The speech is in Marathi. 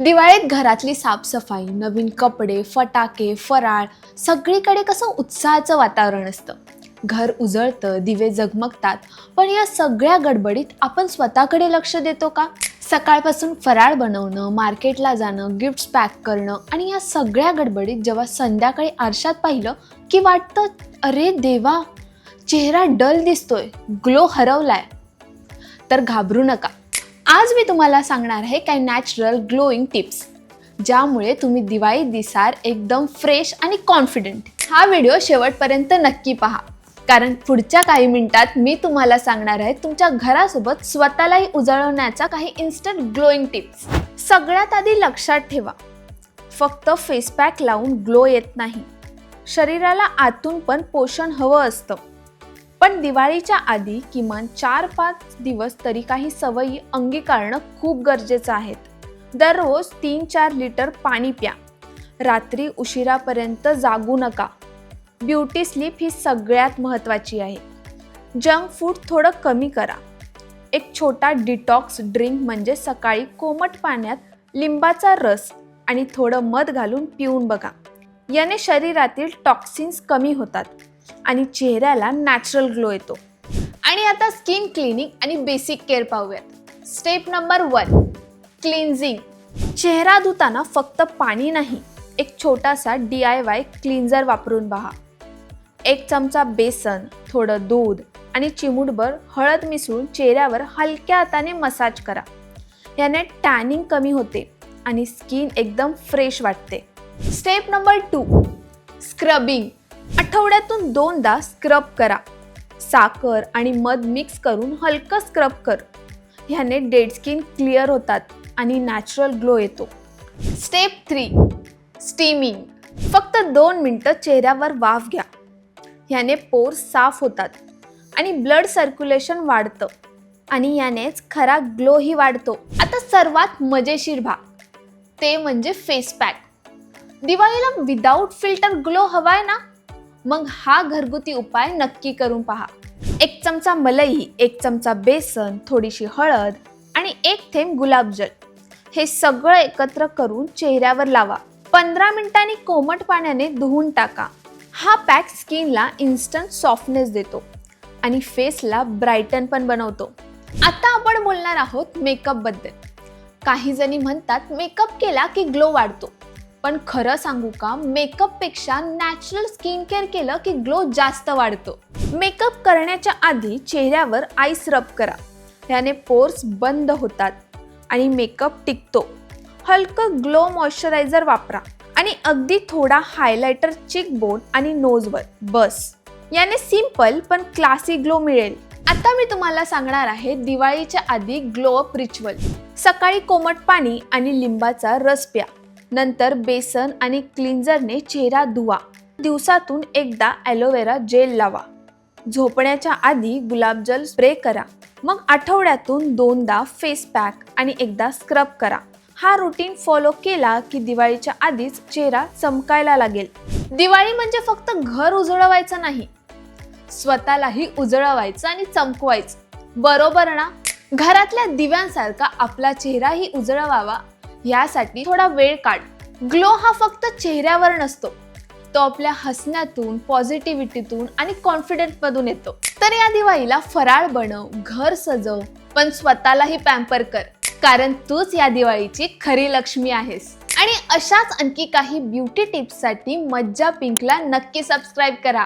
दिवाळीत घरातली साफसफाई नवीन कपडे फटाके फराळ सगळीकडे कसं उत्साहाचं वातावरण असतं. घर उजळतं दिवे जगमगतात पण या सगळ्या गडबडीत आपण स्वतःकडे लक्ष देतो का? सकाळपासून फराळ बनवणं मार्केटला जाणं गिफ्ट्स पॅक करणं आणि या सगळ्या गडबडीत जेव्हा संध्याकाळी आरशात पाहिलं की वाटतं अरे देवा चेहरा डल दिसतोय ग्लो हरवलाय. तर घाबरू नका. आज मी तुम्हाला सांगणार आहे काही नॅचरल ग्लोईंग टिप्स ज्यामुळे तुम्ही दिवाळी दिसार एकदम फ्रेश आणि कॉन्फिडंट हा व्हिडिओ शेवटपर्यंत नक्की पहा. कारण पुढच्या काही मिनिटात मी तुम्हाला सांगणार आहे तुमच्या घरासोबत स्वतःलाही उजळवण्याचा काही इन्स्टंट ग्लोईंग टिप्स सगळ्यात आधी लक्षात ठेवा. फक्त फेस पॅक लावून ग्लो येत नाही. शरीराला आतून पण पोषण हवं असतं. पण दिवाळीच्या आधी किमान चार पाच दिवस तरी काही सवयी अंगीकारणं खूप गरजेचं आहेत. दररोज तीन चार लिटर पाणी प्या. रात्री उशिरापर्यंत जागू नका. ब्युटी स्लीप ही सगळ्यात महत्त्वाची आहे. जंक फूड थोडं कमी करा. एक छोटा डिटॉक्स ड्रिंक म्हणजे सकाळी कोमट पाण्यात लिंबाचा रस आणि थोडं मध घालून पिऊन बघा. याने शरीरातील टॉक्सिन्स कमी होतात. आणि चेहऱ्याला नॅचरल ग्लो येतो. आणि आता स्किन क्लिनिंग आणि बेसिक केअर पाहूयात. स्टेप नंबर वन क्लिन्झिंग चेहरा धुताना फक्त पाणी नाही एक छोटासा डी आय वाय क्लिन्झर वापरून पहा. एक चमचा बेसन थोडं दूध आणि चिमूटभर हळद मिसळून चेहऱ्यावर हलक्या हाताने मसाज करा. याने टॅनिंग कमी होते आणि स्किन एकदम फ्रेश वाटते. स्टेप नंबर टू स्क्रबिंग आठवड्यातून दोनदा स्क्रब करा. साखर आणि मध मिक्स करून हलकं स्क्रब कर. ह्याने डेड स्किन क्लिअर होतात आणि नॅचरल ग्लो येतो. स्टेप थ्री स्टीमिंग फक्त दोन मिनटं चेहऱ्यावर वाफ घ्या. ह्याने पोर साफ होतात आणि ब्लड सर्क्युलेशन वाढतं आणि यानेच खरा ग्लोही वाढतो. आता सर्वात मजेशीर भाग ते म्हणजे फेस पॅक दिवाळीला विदाऊट फिल्टर ग्लो हवाय ना? मग हा घरगुती उपाय नक्की करून पहा. एक चमचा मलई एक चमचा बेसन थोडीशी हळद आणि एक थेंब गुलाबजल हे सगळं एकत्र करून चेहऱ्यावर लावा. पंधरा मिनिटांनी कोमट पाण्याने धुवून टाका. हा पॅक स्किनला इन्स्टंट सॉफ्टनेस देतो आणि फेसला ब्राईटन पण बनवतो. आता आपण बोलणार आहोत मेकअपबद्दल. काही जणी म्हणतात मेकअप केला की ग्लो वाढतो. पण खरं सांगू का मेकअपपेक्षा नॅचरल स्किन केअर केलं की ग्लो जास्त वाढतो. मेकअप करण्याच्या आधी चेहऱ्यावर आईस रब करा. याने पोर्स बंद होतात आणि मेकअप टिकतो. हलकं ग्लो मॉइश्चरायझर वापरा आणि अगदी थोडा हायलायटर चिक बोन आणि नोजवर बस. याने सिंपल पण क्लासी ग्लो मिळेल. आता मी तुम्हाला सांगणार आहे दिवाळीच्या आधी ग्लो अप रिच्युअल सकाळी कोमट पाणी आणि लिंबाचा रस प्या. नंतर बेसन आणि क्लिन्झरने चेहरा धुवा. दिवसातून एकदा ॲलोवेरा जेल लावा. झोपण्याच्या आधी गुलाबजल स्प्रे करा. मग आठवड्यातून दोनदा फेस पॅक आणि एकदा स्क्रब करा. हा रुटीन फॉलो केला की दिवाळीच्या आधीच चेहरा चमकायला लागेल. दिवाळी म्हणजे फक्त घर उजळवायचं नाही. स्वतःलाही उजळवायचं आणि चमकवायचं. बरोबर ना? घरातल्या दिव्यांसारखा आपला चेहराही उजळवावा. यासाठी थोडा वेळ काढ. ग्लो हा फक्त चेहऱ्यावर नसतो. तो आपल्या हसण्यातून पॉझिटिव्हिटीतून आणि कॉन्फिडन्समधून येतो. तर या दिवाळीला फराळ बनव घर सजव पण स्वतःलाही पॅम्पर कर. कारण तूच या दिवाळीची खरी लक्ष्मी आहेस. आणि अशाच आणखी काही ब्युटी टिप्ससाठी मज्जा पिंकला नक्की सबस्क्राईब करा.